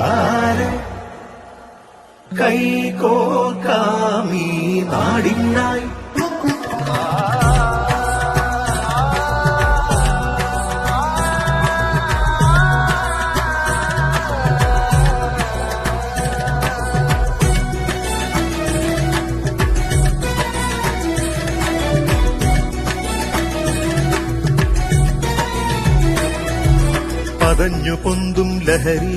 നമുക്കാരും കൈകോർക്കാമീ നാടിനായി. പതഞ്ഞു പൊന്തും ലഹരി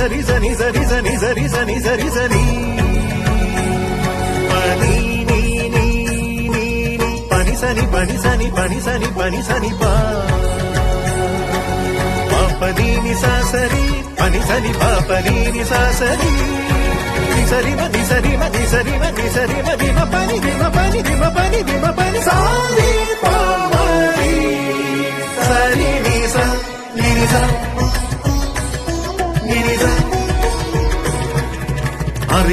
సరి సని సరి సని సరి సని సరి సని పని నీ నీ నీ నీ. పని సని పని సని పని సని పని సని పా పాపనీని సాసరి పని సని పాపనీని సాసరి. నిసరిమ నిసరిమ నిసరిమ నిసరిమ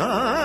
ah.